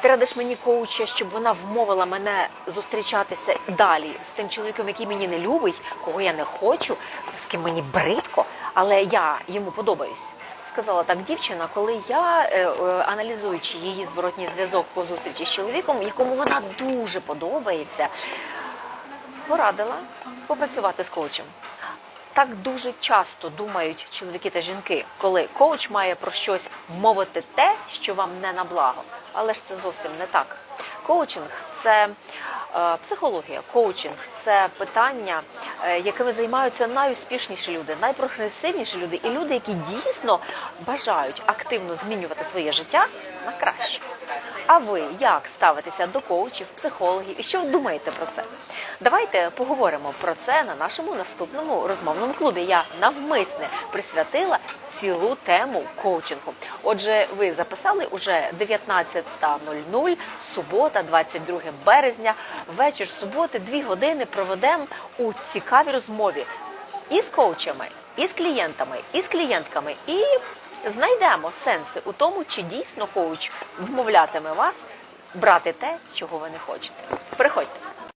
Ти радиш мені коуча, щоб вона вмовила мене зустрічатися далі з тим чоловіком, який мені не любить, кого я не хочу, з ким мені бридко, але я йому подобаюсь. Сказала так дівчина, коли я, е, е, аналізуючи її зворотній зв'язок по зустрічі з чоловіком, якому вона дуже подобається, порадила попрацювати з коучем. Так дуже часто думають чоловіки та жінки, коли коуч має про щось вмовити те, що вам не на благо. Але ж це зовсім не так. Коучинг це е, психологія, коучинг це питання, е, якими займаються найуспішніші люди, найпрогресивніші люди, і люди, які дійсно бажають активно змінювати своє життя на краще. А ви як ставитеся до коучів, психологів і що думаєте про це? Давайте поговоримо про це на нашому наступному розмовному клубі. Я навмисне присвятила цілу тему коучингу. Отже, ви записали уже 19.00, субота, 22 березня, вечір суботи, дві години проведемо у цікавій розмові і з коучами, і з клієнтами, і з клієнтками, і знайдемо сенси у тому, чи дійсно коуч вмовлятиме вас брати те, чого ви не хочете. Приходьте.